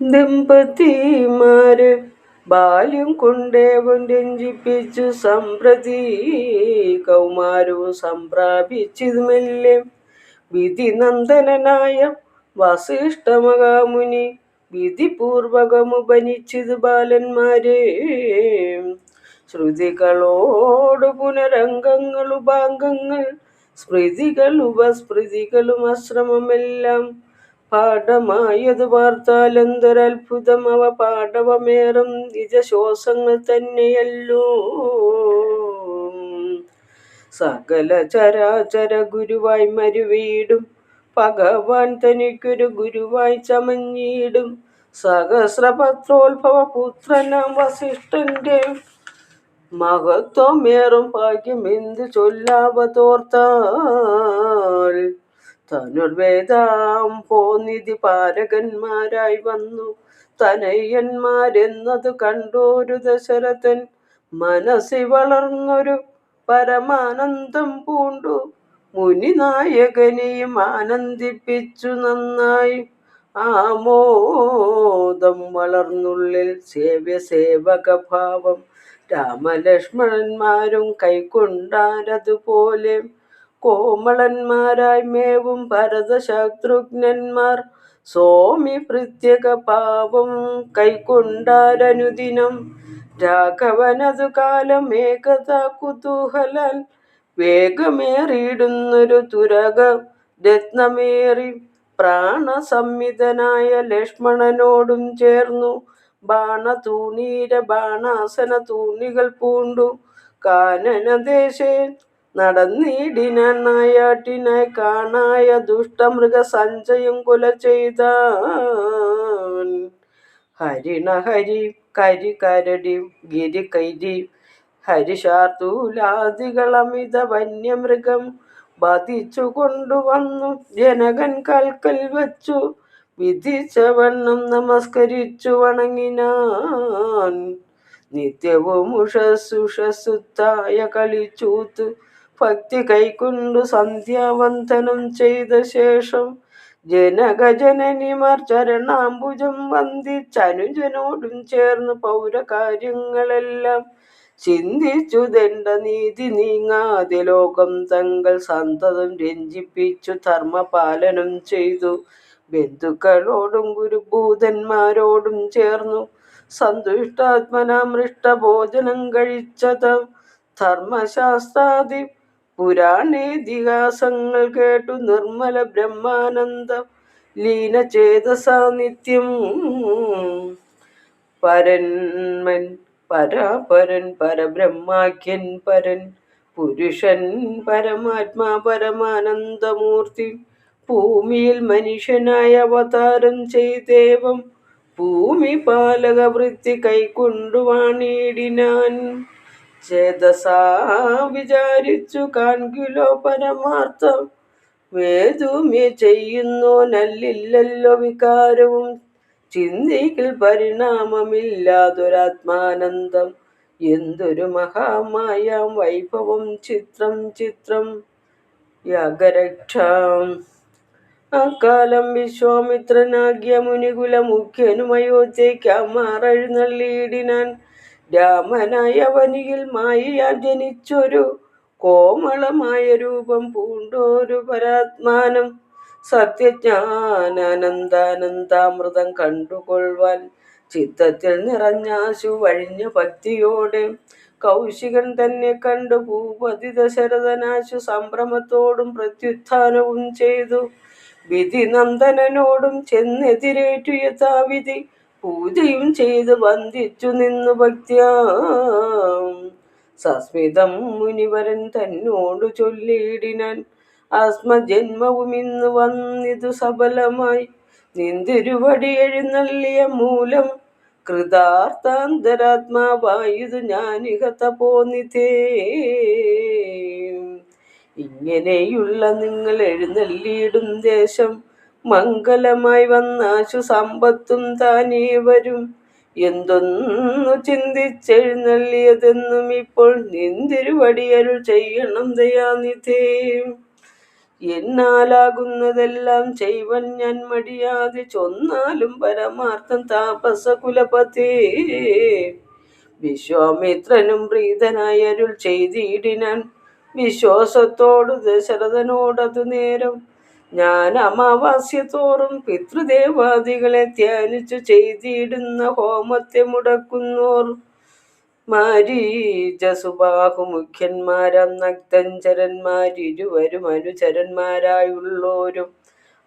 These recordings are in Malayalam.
ദമ്പതിമാര് ബാല്യം കൊണ്ടേവൻ രഞ്ജിപ്പിച്ചു. സമ്പ്രതി കൗമാരവും സംപ്രാപിച്ചത് മെല്ലെ വിധിനന്ദനായ വസിഷ്ഠമകാമുനി വിധിപൂർവകമുപനിച്ചത് ബാലന്മാരെ. ശ്രുതികളോട് പുനരംഗങ്ങൾ ഉപാംഗങ്ങൾ സ്മൃതികൾ ഉപസ്മൃതികളും അശ്രമമെല്ലാം പാഠമായത് വാർത്താലെന്തൊരത്ഭുതം അവ പാഠവമേറും നിജശോസങ്ങൾ തന്നെയല്ലോ. സകല ചരാചര ഗുരുവായി മരുവീടും. ഭഗവാൻ തനിക്കൊരു ഗുരുവായി ചമഞ്ഞിടും. സഹസ്രപത്രോത്ഭവ പുത്രനാം വസിഷ്ഠന്റെ മഹത്വമേറും ഭാഗ്യം എന്ത് ചൊല്ലാവതോർത്താൽ? തനുർവേദാം പോന്നിധി പാരകന്മാരായി വന്നു. തനയ്യന്മാരെന്നത് കണ്ടോരു ദശരഥൻ മനസ്സി വളർന്നൊരു പരമാനന്ദം പൂണ്ടു. മുനിനായകനെയും ആനന്ദിപ്പിച്ചു നന്നായി. ആമോദം വളർന്നുള്ളിൽ സേവ്യ സേവക ഭാവം രാമലക്ഷ്മണന്മാരും കൈക്കൊണ്ടാരതുപോലെ കോമളന്മാരായി മേവും ഭരതശത്രുഘ്നന്മാർ. സ്വാമി പ്രത്യേക പാപം കൈക്കൊണ്ടാരനുദിനം. രാഘവനതു കാലം ഏകതാ കുതൂഹലാൽ വേഗമേറിയിടുന്നൊരു തുരക രത്നമേറി പ്രാണസംവിധനായ ലക്ഷ്മണനോടും ചേർന്നു. ബാണതൂണീര ബാണാസന തൂണികൾ പൂണ്ടു. കാനനദേശേ നടന്നിടിനാൻ നായാട്ടിനായി കാണായ ദുഷ്ടമൃഗ സഞ്ചയം കൊല ചെയ്ത ഹരിണ ഹരി കരി കരടി ഗിരി കൈരി ഹരിശാർത്തൂലാദികളമിത വന്യമൃഗം ബാധിച്ചു കൊണ്ടുവന്നു. ജനകൻ കൽക്കൽ വച്ചു വിധിച്ചവണ്ണം നമസ്കരിച്ചു വണങ്ങിനാൻ. നിത്യവും ഉഷസുഷസുത്തായ കളിച്ചൂത്ത് ഭക്തി കൈക്കൊണ്ടു സന്ധ്യാവന്തനം ചെയ്ത ശേഷം ജനകജനനിമാർ ചരണാംബുജം വന്ദിച്ചനുജനോടും ചേർന്ന് പൗരകാര്യങ്ങളെല്ലാം ചിന്തിച്ചു ദണ്ഡ നീതി നീങ്ങാതെ ലോകം തങ്ങൾ സന്തതം രഞ്ജിപ്പിച്ചു ധർമ്മപാലനം ചെയ്തു. ബന്ധുക്കളോടും ഗുരുഭൂതന്മാരോടും ചേർന്നു സന്തുഷ്ടാത്മനാമൃഷ്ട ഭോജനം കഴിച്ചതം. ധർമ്മശാസ്ത്രാദി പുരാണേതിഹാസങ്ങൾ കേട്ടു നിർമ്മല ബ്രഹ്മാനന്ദം ലീന ലീനചേതസ നിത്യം പരന്മൻ പരാപരൻ പരബ്രഹ്മാഖ്യൻ പരൻ പുരുഷൻ പരമാത്മാ പരമാനന്ദമൂർത്തി. ഭൂമിയിൽ മനുഷ്യനായ അവതാരം ചെയ്തേവം ഭൂമി പാലക വൃത്തി കൈക്കൊണ്ടുവാണിടിനാൻ ചേതസാ വിചാരിച്ചു കാൺകിലോ പരമാർത്ഥം. വേദുമേ ചെയ്യുന്നു നല്ലില്ലല്ലോ വികാരവും. ചിന്തിക്കിൽ പരിണാമമില്ലാതൊരാത്മാനന്ദം. എന്തൊരു മഹാമായ വൈഭവം ചിത്രം ചിത്രം. യാഗരക്ഷാം. അക്കാലം വിശ്വാമിത്രനാകിയ മുനികുല മുഖ്യനുമയോ അയോധ്യയ്ക്കമാറെഴുന്നള്ളിയിടിനാൻ രാമനായ വനിയിൽ മായയാ ജനിച്ചൊരു കോമളമായ രൂപം പൂണ്ടോരു പരാത്മാനം. സത്യജ്ഞാനാനന്ദാനന്ദാമൃതം കണ്ടുകൊള്ളുവാൻ ചിത്തത്തിൽ നിറഞ്ഞാശു വഴിഞ്ഞ ഭക്തിയോടെ കൗശികൻ തന്നെ കണ്ടു ഭൂപതി ദശരഥനാശു സംഭ്രമത്തോടും പ്രത്യുത്ഥാനവും ചെയ്തു. വിധി നന്ദനോടും ചെന്നെതിരേറ്റു യഥാവിധി പൂജയും ചെയ്ത് വന്ദിച്ചു നിന്നു ഭക്തിയാ. സസ്മിതം മുനിവരൻ തന്നോട് ചൊല്ലിയിടിനാൻ. ആത്മജന്മവും ഇന്ന് വന്നിതു സഫലമായി നിന്തിരുവടി എഴുന്നള്ളിയ മൂലം കൃതാർത്ഥാന്തരാത്മാവായുതു ഞാനിക തപോനിധേ ഇങ്ങനെയുള്ള നിങ്ങൾ എഴുന്നള്ളിയിടും ദേശം. മംഗലമായി വന്നാശു സമ്പത്തും താനേ വരും എന്തൊന്നു ചിന്തിച്ചെഴുന്നള്ളിയതെന്നും ഇപ്പോൾ നിന്തിരുവടിയരു ചെയ്യണം ദയാനിധേ. എന്നാലാകുന്നതെല്ലാം ചെയ്വൻ ഞാൻ മടിയാതെ ചൊന്നാലും പരമാർത്ഥം താപസ കുലപത്തെ വിശ്വാമിത്രനും പ്രീതനായരുൾ ചെയ്തിടിനാൻ വിശ്വാസത്തോടു ദശരഥനോടതു നേരം ഞാൻ അമാവാസ്യ തോറും പിതൃദേവാദികളെ ധ്യാനിച്ചു ചെയ്തിടുന്ന ഹോമത്തെ മുടക്കുന്നോർ. മാരീജസുബാഹു മുഖ്യന്മാരം അനുചരന്മാരായുള്ളോരും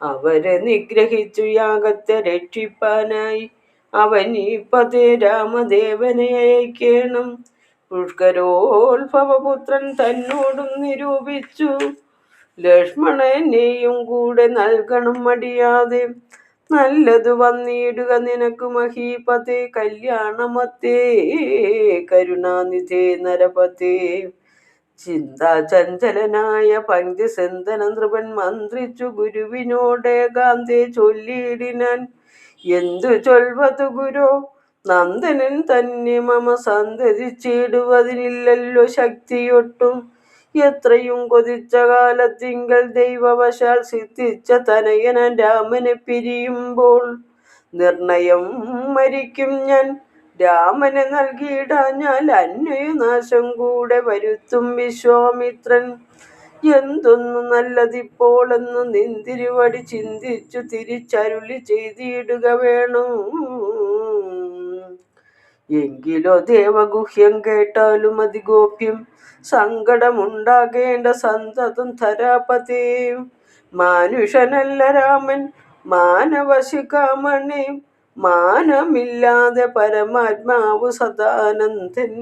അവരെ നിഗ്രഹിച്ചു യാഗത്തെ രക്ഷിപ്പാനായി. അവനീപതേ രാമദേവനെ അയക്കേണം. പുഷ്കരോത്ഭവപുത്രൻ തന്നോടും നിരൂപിച്ചു. ലക്ഷ്മണനെയും കൂടെ നൽകണം മടിയാതെ. നല്ലതു വന്നിടുക നിനക്ക് മഹീപതേ കല്യാണമത്തേ കരുണാനിധേ നരപതേ. ചിന്താചഞ്ചലനായ പങ്ക്തിസന്തന നൃപൻ മന്ത്രിച്ചു ഗുരുവിനോടേകാന്തേ ചൊല്ലിയിടിനാൻ. എന്തു ചൊൽവതു ഗുരു? നന്ദനൻ തന്നെ മമ സന്തതിച്ചിടുവതിനില്ലല്ലോ ശക്തിയൊട്ടും. എത്രയും കൊതിച്ച കാലത്തിങ്കൽ ദൈവവശാൽ സിദ്ധിച്ച തനയനൻ രാമനെ പിരിയുമ്പോൾ നിർണയം മരിക്കും ഞാൻ. രാമനെ നൽകിയിടാഞ്ഞാൽ അന്വയനാശം കൂടെ വരുത്തും വിശ്വാമിത്രൻ. എന്തൊന്നു നല്ലതിപ്പോളെന്നു നിന്തിരുവടി ചിന്തിച്ചു തിരിച്ചരുളി ചെയ്തിടുക വേണം. എങ്കിലോ ദേവഗുഹ്യം കേട്ടാലും അതിഗോപ്യം സങ്കടമുണ്ടാകേണ്ട സന്തതം ധരാപതേ. മനുഷ്യനല്ല രാമൻ മാനവശികാമണി. മാനമില്ലാതെ പരമാത്മാവ് സദാനന്ദൻ.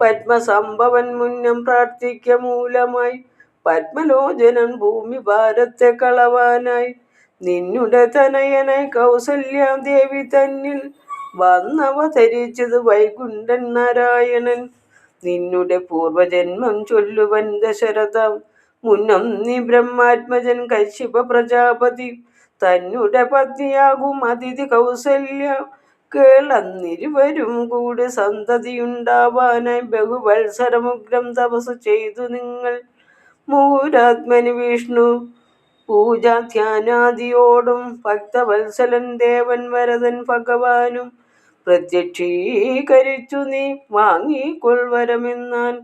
പത്മസംഭവൻ മുന്നം പ്രാർത്ഥിക്ക മൂലമായി. പത്മലോചനൻ ഭൂമി ഭാരത്തെ കളവാനായി. നിന്നുടെ തനയനായി കൗസല്യാദേവി തന്നിൽ വന്നവതരിച്ചത് വൈകുണ്ഠൻ നാരായണൻ. നിന്നുടെ പൂർവജന്മം ചൊല്ലുവൻ ദശരഥം. മുന്നം നീ ബ്രഹ്മാത്മജൻ കശ്യപ പ്രജാപതി. തന്നുടെ പത്നിയാകും അതിഥി കൗസല്യ. കേളന്നിരുവരും കൂടി സന്തതിയുണ്ടാവാനായി ബഹുവത്സരമുഗ്രം തപസ് ചെയ്തു നിങ്ങൾ. മൂരാത്മന് വിഷ്ണു പൂജാധ്യാനാദിയോടും ഭക്തവത്സലൻ ദേവൻ വരദൻ ഭഗവാനും. പ്രത്യക്ഷീകരിച്ചു നീ വാങ്ങിക്കൊൾവരമെന്നാൻ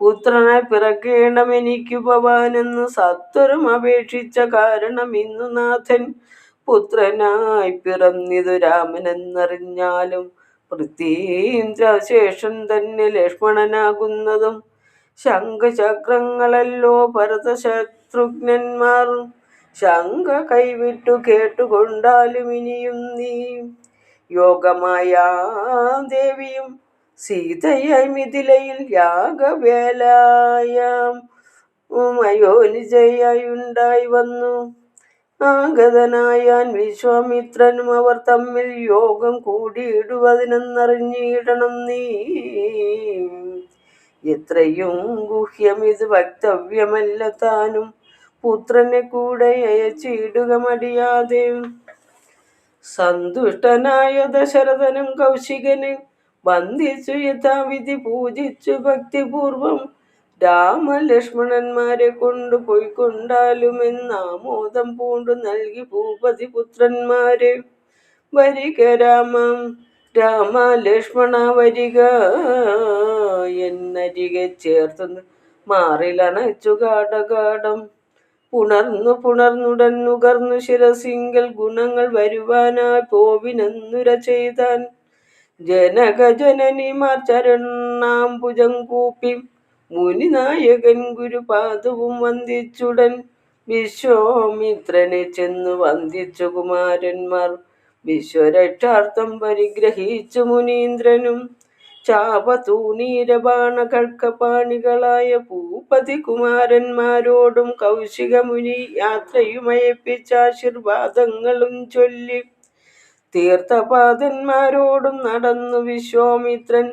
പുത്രനെ പിറക്കേണമെനിക്കു ഭവാനെന്ന് സത്വരം അപേക്ഷിച്ച കാരണം ഇന്നു നാഥൻ പുത്രനായി പിറന്നിതു രാമനെന്നറിഞ്ഞാലും പൃഥ്വീന്ദ്രശേഷൻ തന്നെ ലക്ഷ്മണനാകുന്നതും ശംഖചക്രങ്ങളല്ലോ ഭരതശത്രുഘ്നന്മാർ. ശങ്ക കൈവിട്ടു കേട്ടുകൊണ്ടാലും ഇനിയും നീ യോഗമായ ദേവിയും സീതയായി മിഥിലയിൽ യാഗവേലായാം. മയോനിജയായി ഉണ്ടായി വന്നു. ആഗതനായാൻ വിശ്വാമിത്രനും അവർ തമ്മിൽ യോഗം കൂടിയിടുവതിനെന്നറിഞ്ഞിടണം നീ. എത്രയും ഗുഹ്യം ഇത് വക്തവ്യമല്ല താനും. പുത്രനെ കൂടെ അയച്ചിടുക മടിയാതെ. സന്തുഷ്ടനായ ദശരഥനും കൗശികന് വന്ദിച്ചു യഥാവിധി പൂജിച്ചു ഭക്തിപൂർവം രാമലക്ഷ്മണന്മാരെ കൊണ്ടു പോയിക്കൊണ്ടാലുമെന്നാമോദം പൂണ്ടു നൽകി ഭൂപതി പുത്രന്മാരെ. വരിക രാമം രാമ ലക്ഷ്മണ വരിക എന്നരികെ ചേർത്ത് മാറിലണച്ചു കാടകാടം പുണർന്നു പുണർന്നുടൻ നുകർന്നു ശിരസിങ്കൽ ഗുണങ്ങൾ വരുവാനായി പോവിനെന്നുര ചെയ്താൻ ജനകജനനിമാർ ചരണാംബുജം കൂപ്പി മുനിനായകൻ ഗുരുപാദവും വന്ദിച്ചുടൻ വിശ്വാമിത്രനെ ചെന്നു വന്ദിച്ചു കുമാരന്മാർ. വിശ്വരക്ഷാർത്ഥം പരിഗ്രഹിച്ചു മുനീന്ദ്രനും ചാപതൂണീരബാണകൾക്കപാണികളായ ഭൂപതി കുമാരന്മാരോടും കൗശികമുനി യാത്രയുമയപ്പിച്ച ആശീർവാദങ്ങളും ചൊല്ലി. തീർത്ഥപാദന്മാരോടും നടന്നു വിശ്വാമിത്രൻ.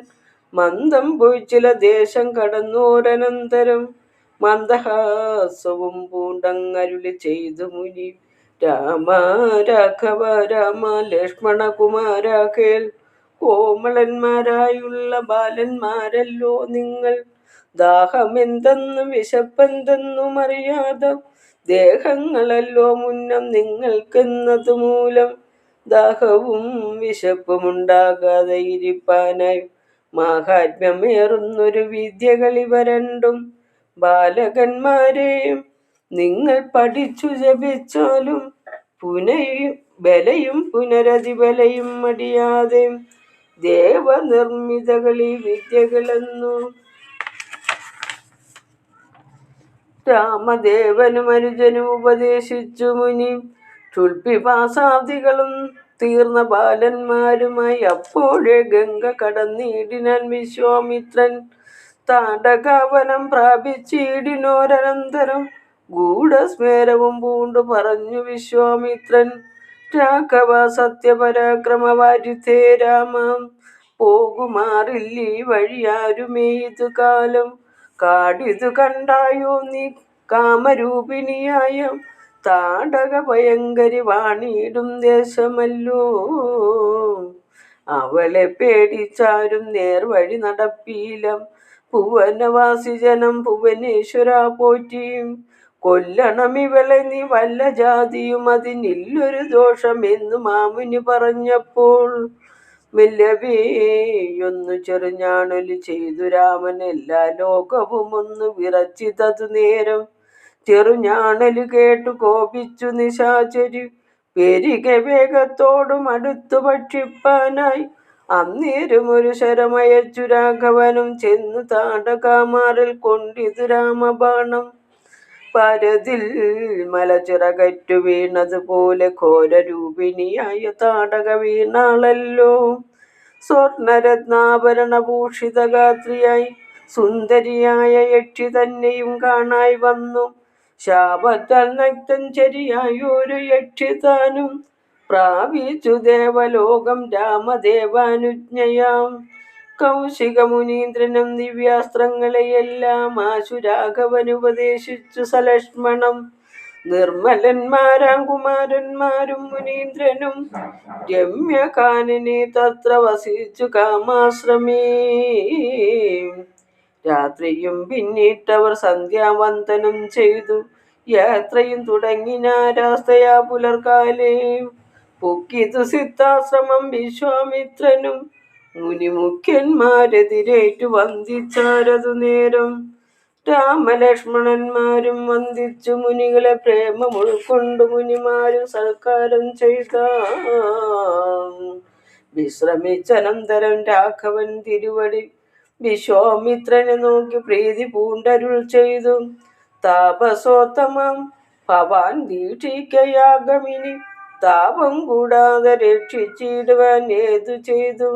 മന്ദം പോയി ചില ദേശം കടന്നോരനന്തരം മന്ദഹാസവും പൂണ്ടങ്ങരുളി ചെയ്തു മുനി. രാമ രാഘവ രാമ ലക്ഷ്മണ കുമാര കേൾ. കോമളന്മാരായുള്ള ബാലന്മാരല്ലോ നിങ്ങൾ. ദാഹമെന്തെന്നും വിശപ്പെന്തെന്നും അറിയാതെ ദേഹങ്ങളല്ലോ മുന്നം നിങ്ങൾക്കെന്നത് മൂലം. ദാഹവും വിശപ്പും ഉണ്ടാകാതെ ഇരിപ്പാനായി മാഹാത്മ്യമേറുന്നൊരു വിദ്യകളിവ രണ്ടും. ബാലകന്മാരെയും നിങ്ങൾ പഠിച്ചു ജപിച്ചാലും പുനയും ബലയും പുനരതിബലയും മടിയാതെ ദേവനിർമ്മിതകളി വിദ്യകളെന്നു രാമദേവനും അനുജനും ഉപദേശിച്ചു മുനി. ചുൽപ്പിപാസാദികളും തീർന്ന ബാലന്മാരുമായി അപ്പോഴേ ഗംഗ കടന്നിടിനാൻ വിശ്വാമിത്രൻ താണ്ഡകാവനം പ്രാപിച്ചിടിനോരനന്തരം ഗൂഢസ്മേരവും പൂണ്ടു പറഞ്ഞു വിശ്വാമിത്രൻ. രാഘവ സത്യപരാക്രമവാരിധേ രാമം. പോകുമാറില്ലീ വഴിയാരുമേ ഇതു കാലം? കാടിതു കണ്ടായോ നീ? കാമരൂപിണിയായ താടക ഭയങ്കരി വാണിയിടും ദേശമല്ലോ. അവളെ പേടിച്ചാരും നേർവഴി നടപ്പീലം ഭുവനവാസി ജനം ഭുവനേശ്വര പോറ്റിയും കൊല്ലണം ഇവളെ നീ വല്ല ജാതിയും അതിനില്ലൊരു ദോഷമെന്നു മാമുനി പറഞ്ഞപ്പോൾ മെല്ലവേയൊന്നു ചെറുഞാണൊലി ചെയ്തു രാമൻ എല്ലാ ലോകവും ഒന്ന് വിറച്ചിതതു നേരം. ചെറുഞ്ഞാണലു കേട്ടു കോപിച്ചു നിശാചരി പെരിക വേഗത്തോടും അടുത്തു ഭക്ഷിപ്പാനായി. അന്നേരം ഒരു ശരമയച്ചു രാഘവനും ചെന്നു താടകാമാറിൽ കൊണ്ടിതു രാമബാണം. പരതിൽ മലച്ചിറകറ്റു വീണതുപോലെ ഘോരരൂപിണിയായ താടക വീണാളല്ലോ സ്വർണരത്നാഭരണഭൂഷിതഗാത്രിയായി സുന്ദരിയായ യക്ഷി തന്നെയും കാണായി വന്നു. ശാപത്താൽ നക്തൻ ചെരിയായൊരു യക്ഷി താനും പ്രാപിച്ചു ദേവലോകം രാമദേവാനുജ്ഞയാം. കൗശിക മുനീന്ദ്രനും ദിവ്യാസ്ത്രങ്ങളെയെല്ലാം ആശുരാഘവൻ ഉപദേശിച്ചു സലക്ഷ്മണം. നിർമ്മലന്മാരാം കുമാരന്മാരും മുനീന്ദ്രനും രമ്യകാനനെ തത്ര വസിച്ചു കാമാശ്രമേ. രാത്രിയും പിന്നിട്ടവർ സന്ധ്യാവന്തനം ചെയ്തു. യാത്രയും തുടങ്ങിനാരാസ്തയാ പുലർകാലേ പൊക്കിതു സിദ്ധാശ്രമം വിശ്വാമിത്രനും മുനിമുഖ്യന്മാരെതിരേറ്റു വന്ദിച്ചാരതു നേരം. രാമലക്ഷ്മണന്മാരും വന്ദിച്ചു മുനികളെ പ്രേമം ഉൾക്കൊണ്ടു മുനിമാരും സൽക്കാരം ചെയ്ത. വിശ്രമിച്ചനന്തരം രാഘവൻ തിരുവടി വിശ്വാമിത്രനെ നോക്കി പ്രീതി പൂണ്ടരുൾ ചെയ്തു. താപസോത്തമം ഭവാൻ ദീക്ഷിക്കയാഗമിനി താപം കൂടാതെ രക്ഷിച്ചിടുവാൻ ഏതു ചെയ്തു.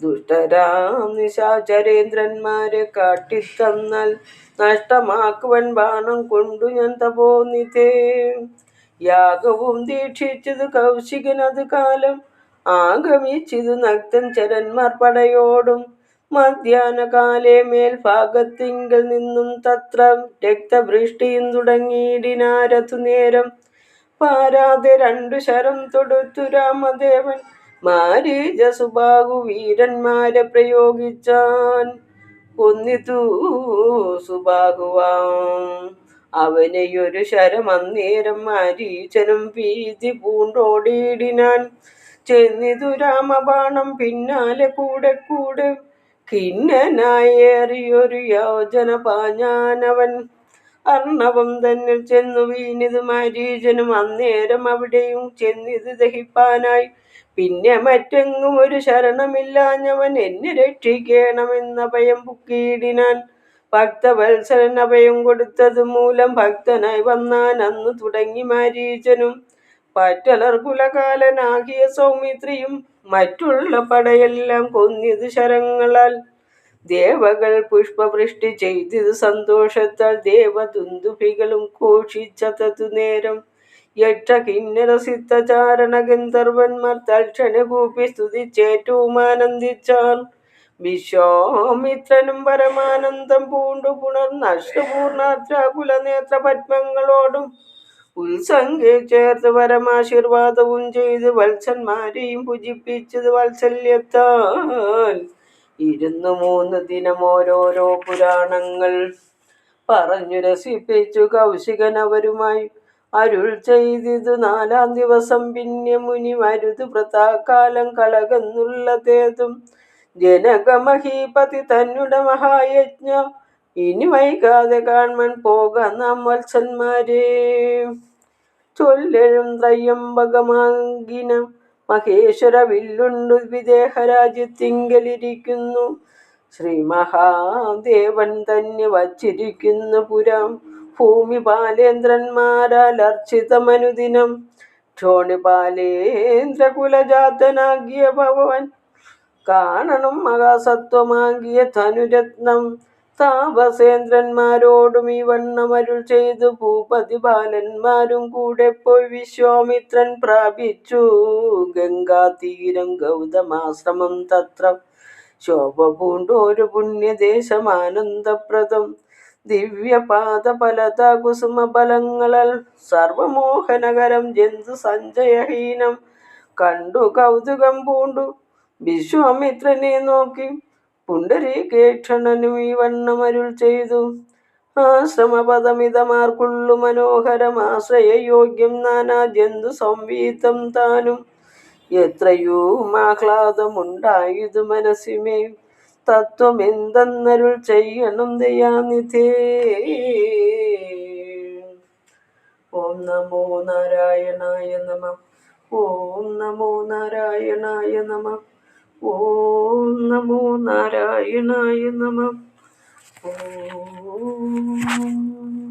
ദുഷ്ടരാം നിശാചരേന്ദ്രന്മാരെ കാട്ടിത്തന്നാൽ നഷ്ടമാക്കുവൻ ബാണം കൊണ്ടു ഞാൻ തപോന്നിതേ. യാഗവും ദീക്ഷിച്ചത് കൗശികനത് കാലം ആഗമിച്ചത് നക്തൻ ചരന്മാർ പടയോടും. മധ്യാനകാലേ മേൽഭാഗത്തിങ്കൽ നിന്നും തത്ര രക്തവൃഷ്ടിയും തുടങ്ങിയിടിനാരതു നേരം പാരാതെ രണ്ടു ശരം തൊടുത്തു രാമദേവൻ. മാരീജ സുബാഹു വീരന്മാരെ പ്രയോഗിച്ചാൻ കൊന്നിത്തു സുബാഹുവാം. അവനെയൊരു ശരം അന്നേരം മാരീചനും ഭീതി പൂണ്ടോടിയിടിനാൻ. ചെന്നിതു രാമബാണം പിന്നാലെ കൂടെ കൂടെ കിന്നനായേറിയൊരു യോജന പാഞ്ഞാനവൻ. അർണവം തന്നിൽ ചെന്നു വീണിത് മാരീചനും അന്നേരം അവിടെയും ചെന്നിത് ദഹിപ്പാനായി. പിന്നെ മറ്റെങ്ങും ഒരു ശരണമില്ലാഞ്ഞവൻ എന്നെ രക്ഷിക്കണമെന്ന ഭയം പുക്കിയിടിനാൻ ഭക്തവത്സരൻ അഭയം കൊടുത്തത് മൂലം ഭക്തനായി വന്നാൻ അന്ന് തുടങ്ങി മാരീചനും പറ്റലർ കുലകാലനാകിയ സൗമിത്രിയും മറ്റുള്ള പടയെല്ലാം കൊന്നിത് ശരങ്ങളാൽ. ദേവകൾ പുഷ്പവൃഷ്ടി ചെയ്തത് സന്തോഷത്താൽ ദേവദുന്ദുഭികളും ഘോഷിച്ചതതു നേരം. യക്ഷ കിന്നര സിദ്ധചാരണ ഗന്ധർവന്മാർ തൽക്ഷണ കൂപ്പി സ്തുതിച്ചേറ്റവും ആനന്ദിച്ചാൽ. വിശ്വാമിത്രനും പരമാനന്ദം പൂണ്ടു പുണർ നഷ്ടപൂർണാത്രാകുല നേത്ര പത്മങ്ങളോടും ഉത്സംഗി ചേർത്ത് പരമാശീർവാദവും ചെയ്ത് വത്സന്മാരെയും പൂജിപ്പിച്ചത് വാത്സല്യത്താൽ. ഇരുന്നു മൂന്ന് ദിനം ഓരോരോ പുരാണങ്ങൾ. പറഞ്ഞു രസിപ്പിച്ചു കൗശികൻ അവരുമായി. അരുൾ ചെയ്തിതു നാലാം ദിവസം പിന്നെ മുനി മരുത് പ്രതാകാലം കളകെന്നുള്ളതേതും ജനകമഹീപതി തന്നുടെ മഹായജ്ഞം. ഇനി വൈകാതെ കാൺമൺ പോക നാം വത്സന്മാരെ. ചൊല്ലഴും ത്രയംബകമാങ്കിനം മഹേശ്വര വില്ലുണ്ടു വിദേഹരാജ്യത്തിങ്കലിരിക്കുന്നു. ശ്രീ മഹാദേവൻ തന്നെ വച്ചിരിക്കുന്നു പുരം. ഭൂമി ബാലേന്ദ്രന്മാരാൽ അർച്ചിതമനുദിനം ക്ഷോണി ബാലേന്ദ്ര കുലജാതനാകിയ ഭഗവൻ. കാണണം മഹാസത്വമാകിയ ധനുരത്നം. താപസേന്ദ്രന്മാരോടും ഈ വണ്ണമരുൾ ചെയ്തു. ഭൂപതി ബാലന്മാരും കൂടെ പോയി വിശ്വാമിത്രൻ പ്രാപിച്ചു. ഗംഗാതീരം ഗൗതമാശ്രമം തത്ര. ശോഭ പൂണ്ടോരു പുണ്യദേശമാനന്ദപ്രദം ദിവ്യപാദ ഫലത കുസുമ ഫലങ്ങളാൽ സർവമോഹനകരം ജന്തു സഞ്ജയഹീനം കണ്ടു കൗതുകം പൂണ്ടു. വിശ്വാമിത്രനെ നോക്കി പുണ്ടരീകേക്ഷണനും ഈ വണ്ണമരുൾ ചെയ്തു ആശ്രമപദമിതമാർക്കുള്ളു മനോഹരം ആശ്രയയോഗ്യം നാനാ ജന്തു സംവീതം താനും. എത്രയോ ആഹ്ലാദമുണ്ടായതു മനസ്സിമേ തത്വമെന്തെന്നരുൾ ചെയ്യണം ദയാനിധേ. ഓം നമോ നാരായണായ നമ ഓം നമോ നാരായണായ നമ. ഓം നമോ നാരായണായ നമ. ഓം.